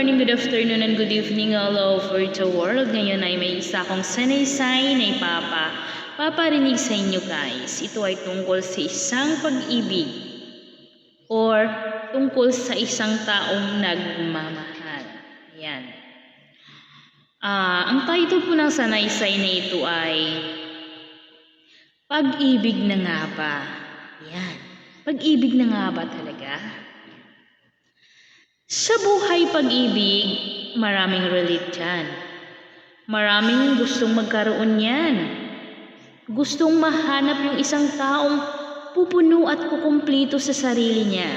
Morning, good afternoon, and good evening all over the world. Ngayon ay may isa akong sanaysay na ipapa. Paparinig sa inyo guys. Ito ay tungkol sa isang pag-ibig or tungkol sa isang taong nagmamahal. Yan. Ah, ang title po ng sanaysay na ito ay Pag-ibig na nga ba? Yan. Pag-ibig na nga ba talaga? Sa buhay pag-ibig, maraming relate dyan. Maraming gustong magkaroon yan. Gustong mahanap yung isang taong pupuno at kukumplito sa sarili niya.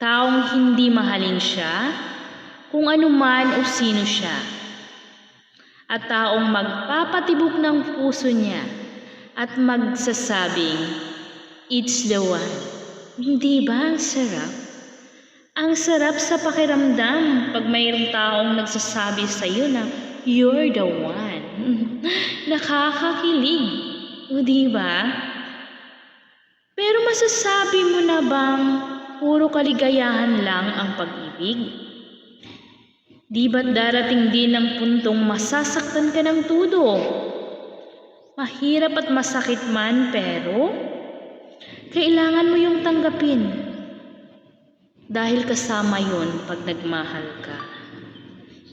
Taong hindi mahalin siya, kung ano man o sino siya. At taong magpapatibok ng puso niya at magsasabing, It's the one. Hindi ba ang sarap? Ang sarap sa pakiramdam pag mayroong taong nagsasabi sa iyo na you're the one. Nakakakilig. O di ba? Pero masasabi mo na bang puro kaligayahan lang ang pag-ibig? Di ba't darating din ang puntong masasaktan ka ng tudo? Mahirap at masakit man pero kailangan mo yung tanggapin. Dahil kasama yun pag nagmahal ka.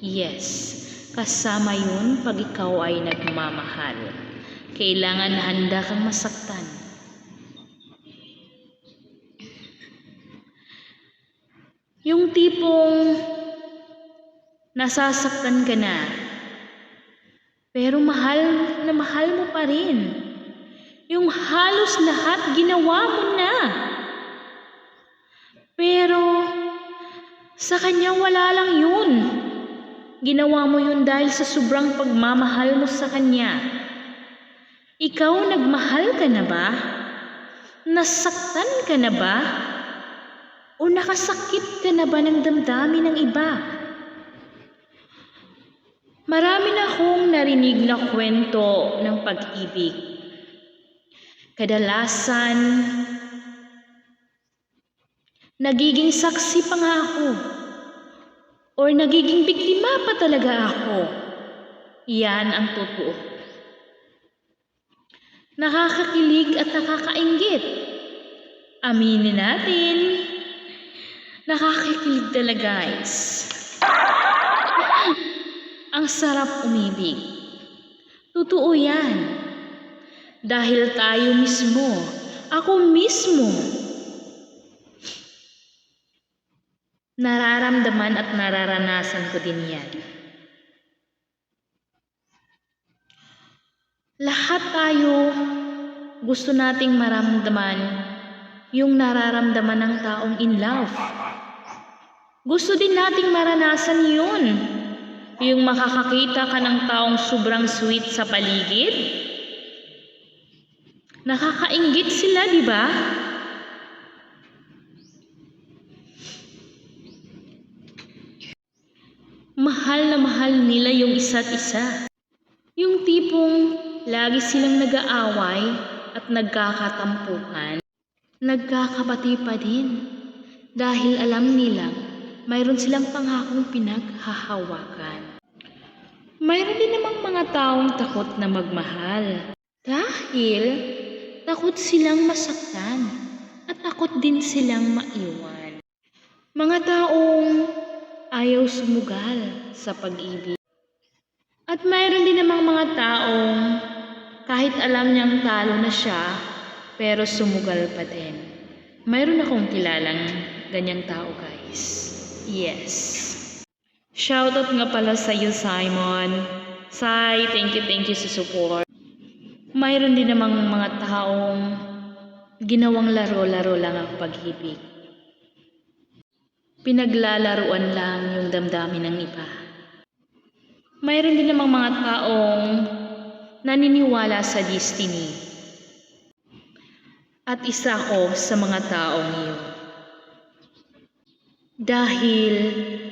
Yes, kasama yun pag ikaw ay nagmamahal. Kailangan handa kang masaktan. Yung tipong nasasaktan ka na, pero mahal na mahal mo pa rin. Yung halos lahat ginawa mo na. Sa kanya wala lang yun. Ginawa mo yun dahil sa sobrang pagmamahal mo sa kanya. Ikaw nagmahal ka na ba? Nasaktan ka na ba? O nakasakit ka na ba ng damdamin ng iba? Marami na akong narinig na kwento ng pag-ibig. Kadalasan, nagiging saksi pa nga ako. Or nagiging biktima pa talaga ako. Yan ang totoo. Nakakakilig at nakakaingit. Aminin natin. Nakakakilig talaga guys. ang sarap umibig. Totoo yan. Dahil tayo mismo, ako mismo, Nararamdaman at nararanasan ko din yan. Lahat tayo gusto nating maramdaman yung nararamdaman ng taong in love. Gusto din nating maranasan yun. Yung makakakita ka ng taong sobrang sweet sa paligid. Nakakaingit sila, di ba? Mahal na mahal nila yung isa't isa. Yung tipong lagi silang nag-aaway at nagkakatampuhan, nagkakabati pa din dahil alam nilang mayroon silang pangakong pinaghahawakan. Mayroon din namang mga taong takot na magmahal dahil takot silang masaktan at takot din silang maiwan. Mga taong ayaw sumugal sa pag-ibig. At mayroon din namang mga taong kahit alam niyang talo na siya, pero sumugal pa din. Mayroon akong kilalang ganyang tao guys. Yes. Shoutout nga pala sa iyo Simon. Sai, thank you, thank you sa support. Mayroon din namang mga taong ginawang laro-laro lang ang pag-ibig pinaglalaruan lang yung damdamin ng iba. Mayroon din namang mga taong naniniwala sa destiny. At isa ko sa mga taong iyon. Dahil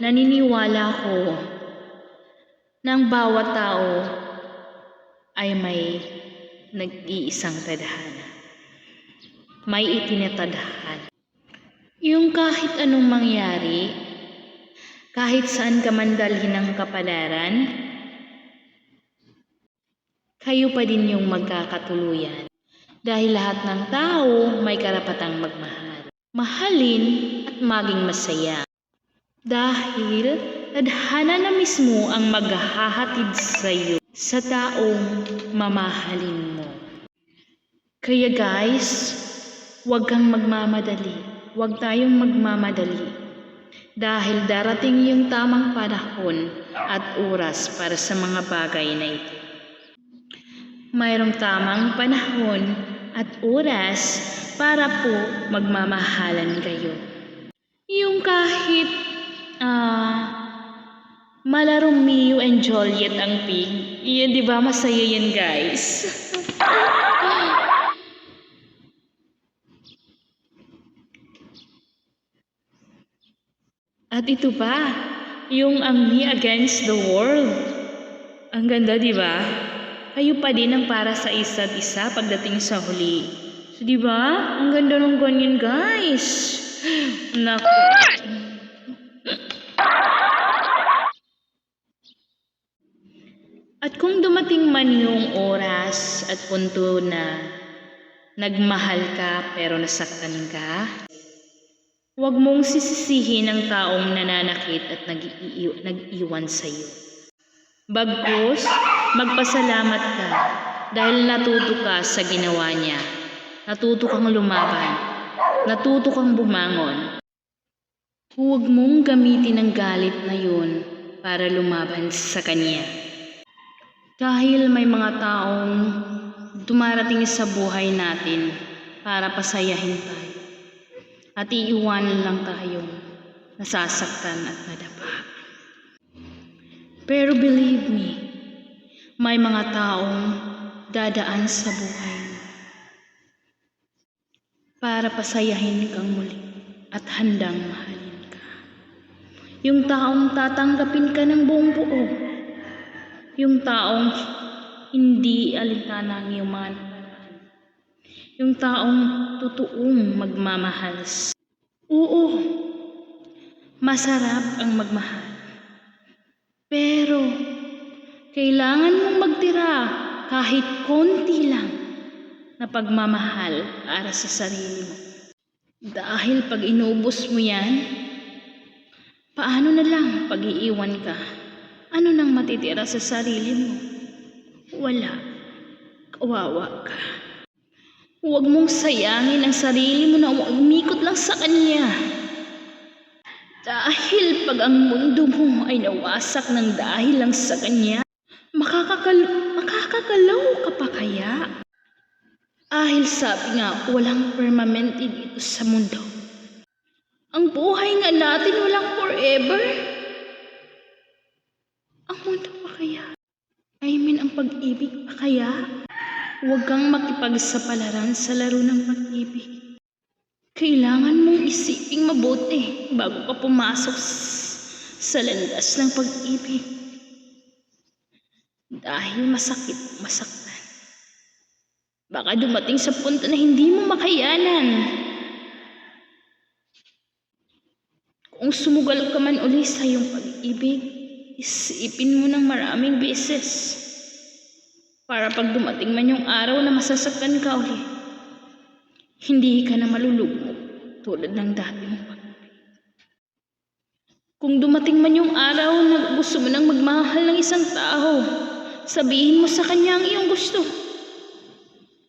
naniniwala ko ng bawat tao ay may nag-iisang tadhana. May itinatadhana. Yung kahit anong mangyari, Kahit saan ka man dalhin ng kapalaran, kayo pa din yung magkakatuluyan. Dahil lahat ng tao may karapatang magmahal. Mahalin at maging masaya. Dahil tadhana na mismo ang maghahatid sa iyo sa taong mamahalin mo. Kaya guys, huwag kang magmamadali. Huwag tayong magmamadali. Dahil darating yung tamang panahon at oras para sa mga bagay na ito. Mayroong tamang panahon at oras para po magmamahalan kayo. Yung kahit ah malarong Mio and Juliet ang pig. Yan, di ba? Masaya yan, guys. At ito pa, yung ang Me Against the World. Ang ganda, di ba? Kayo pa din ang para sa isa't isa pagdating sa huli. So, di ba? Ang ganda ng ganyan, guys. Naku. At kung dumating man yung oras at punto na nagmahal ka pero nasaktan ka, huwag mong sisisihin ang taong nananakit at nag-i- nag-iwan sa iyo. Bagkus, magpasalamat ka dahil natuto ka sa ginawa niya. Natuto kang lumaban. Natuto kang bumangon. Huwag mong gamitin ang galit na yun para lumaban sa kanya. Dahil may mga taong dumarating sa buhay natin para pasayahin tayo. At iiwanan lang tayong nasasaktan at nadapa. Pero believe me, may mga taong dadaan sa buhay para pasayahin kang muli at handang mahalin ka. Yung taong tatanggapin ka ng buong buo. Yung taong hindi alintana ang iyong mga. Yung taong totoong magmamahal. Oo, masarap ang magmahal. Pero, kailangan mong magtira kahit konti lang na pagmamahal para sa sarili mo. Dahil pag inubos mo yan, paano na lang pag iiwan ka? Ano nang matitira sa sarili mo? Wala. Kawawa ka. Huwag mong sayangin ang sarili mo na umikot lang sa kanya. Dahil pag ang mundo mo ay nawasak ng dahil lang sa kanya, makakakal makakagalaw ka pa kaya? Dahil sabi nga, walang permanente dito sa mundo. Ang buhay nga natin walang forever. Ang mundo pa kaya? I mean, ang pag-ibig pa kaya? Huwag kang makipagsapalaran sa laro ng pag-ibig. Kailangan mong isiping mabuti bago ka pumasok sa landas ng pag-ibig. Dahil masakit, masaktan. Baka dumating sa punto na hindi mo makayanan. Kung sumugal ka man uli sa iyong pag-ibig, isipin mo ng maraming beses. Para pag dumating man yung araw na masasaktan ka uli, hindi ka na malulugmok tulad ng dati mong. Kung dumating man yung araw na gusto mo nang magmahal ng isang tao, sabihin mo sa kanya ang iyong gusto.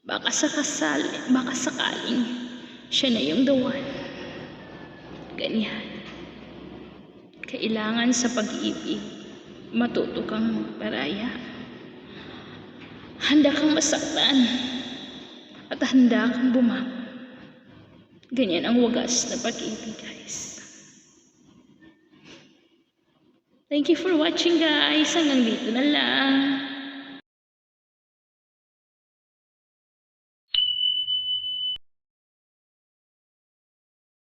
Baka sakasali, baka sakaling siya na yung the one. Ganyan. Kailangan sa pag-ibig, matuto kang paraya. Handa kang masaktan at handa kang bumangon. Ganyan ang wagas na pag-ibig, guys. Thank you for watching, guys. Hanggang dito na lang.